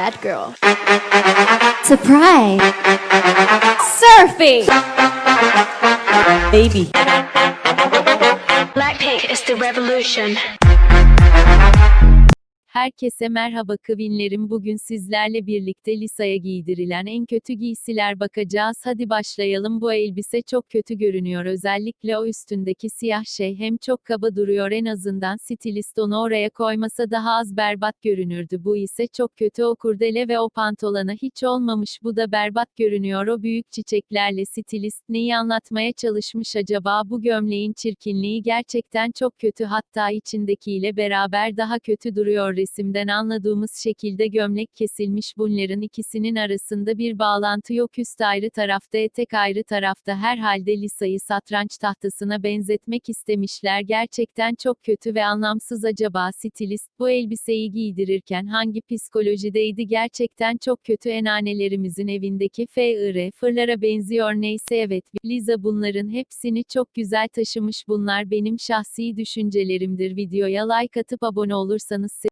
bad girl. Surprise. Surfing! Baby. Blackpink is the revolution. Herkese merhaba kıvinlerim. Bugün sizlerle birlikte Lisa'ya giydirilen en kötü giysiler bakacağız. Hadi başlayalım. Bu elbise çok kötü görünüyor. Özellikle o üstündeki siyah şey hem çok kaba duruyor. En azından stilist onu oraya koymasa daha az berbat görünürdü. Bu ise çok kötü. O kurdele ve o pantolona hiç olmamış. Bu da berbat görünüyor. O büyük çiçeklerle stilist neyi anlatmaya çalışmış acaba? Bu gömleğin çirkinliği gerçekten çok kötü. Hatta içindekiyle beraber daha kötü duruyor resimden anladığımız şekilde gömlek kesilmiş bunların ikisinin arasında bir bağlantı yok. Üst ayrı tarafta etek ayrı tarafta herhalde Lisa'yı satranç tahtasına benzetmek istemişler. Gerçekten çok kötü ve anlamsız acaba stilist bu elbiseyi giydirirken hangi psikolojideydi? Gerçekten çok kötü enanelerimizin evindeki FIR fırlara benziyor. Neyse evet Liza bunların hepsini çok güzel taşımış. Bunlar benim şahsi düşüncelerimdir. Videoya like atıp abone olursanız